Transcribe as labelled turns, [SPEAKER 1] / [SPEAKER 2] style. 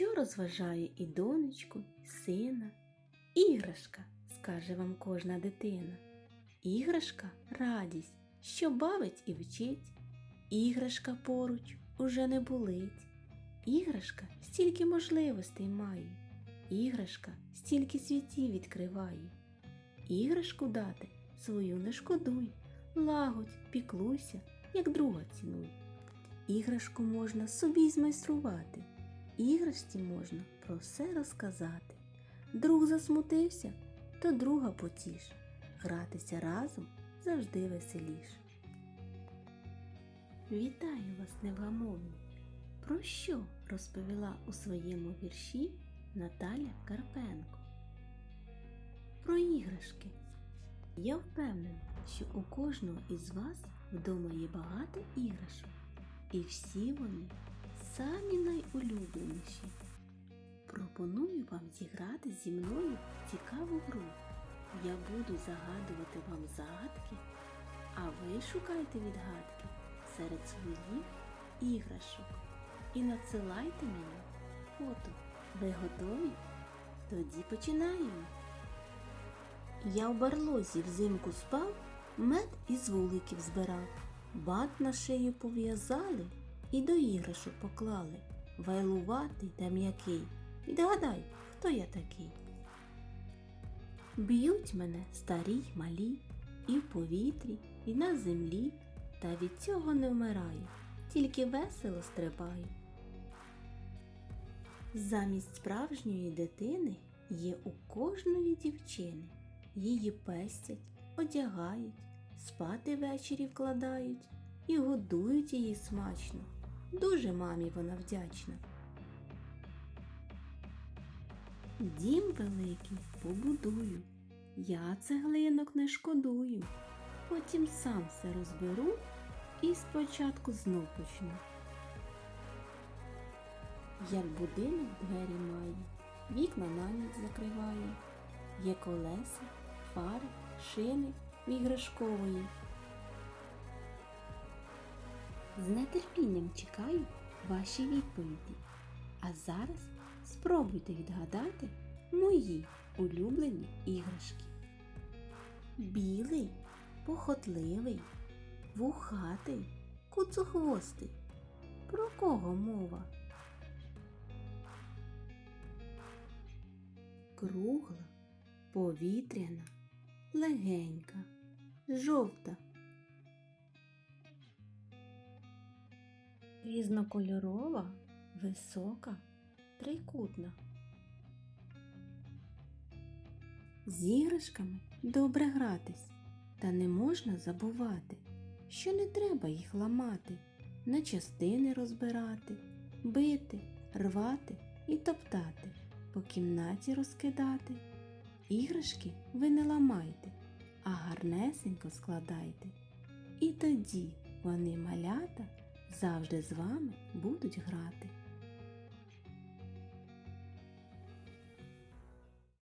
[SPEAKER 1] що розважає і донечку, і сина. Іграшка, скаже вам кожна дитина. Іграшка радість, що бавить і вчить. Іграшка поруч уже не болить. Іграшка стільки можливостей має. Іграшка стільки світів відкриває. Іграшку дати свою не шкодуй, лагодь, піклуйся, як друга цінуй. Іграшку можна собі змайструвати, іграшці можна про все розказати. Друг засмутився, то друга потіш. Гратися разом завжди веселіш. Вітаю вас, невгамовні! Про що розповіла у своєму вірші Наталя Карпенко? Про іграшки. Я впевнена, що у кожного із вас вдома є багато іграшок, і всі вони самі найулюбленіші. Пропоную вам зіграти зі мною цікаву гру. Я буду загадувати вам загадки, а ви шукайте відгадки серед своїх іграшок і надсилайте мені фото. Ви готові? Тоді починаємо. Я в барлозі взимку спав, мед із вуликів збирав, бат на шию пов'язали і до іграшок поклали. Вайлуватий та м'який. Відгадай, хто я такий. Б'ють мене старі й малі, і в повітрі, і на землі, та від цього не вмираю, тільки весело стрибаю. Замість справжньої дитини є у кожної дівчини. Її пестять, одягають, спати ввечері вкладають і годують її смачно. Дуже мамі вона вдячна. Дім великий побудую, я цеглинок не шкодую, потім сам все розберу і спочатку знов почну. Як будинок двері має, вікна на ніч закриває, є колеса, фари, шини іграшкової. З нетерпінням чекаю ваші відповіді. А зараз спробуйте відгадати мої улюблені іграшки. Білий, похотливий, вухатий, куцохвостий. Про кого мова? Кругла, повітряна, легенька, жовта. Різнокольорова, висока, трикутна. З іграшками добре гратись, та не можна забувати, що не треба їх ламати, на частини розбирати, бити, рвати і топтати, по кімнаті розкидати. Іграшки ви не ламайте, а гарнесенько складайте. І тоді вони малята завжди з вами будуть грати.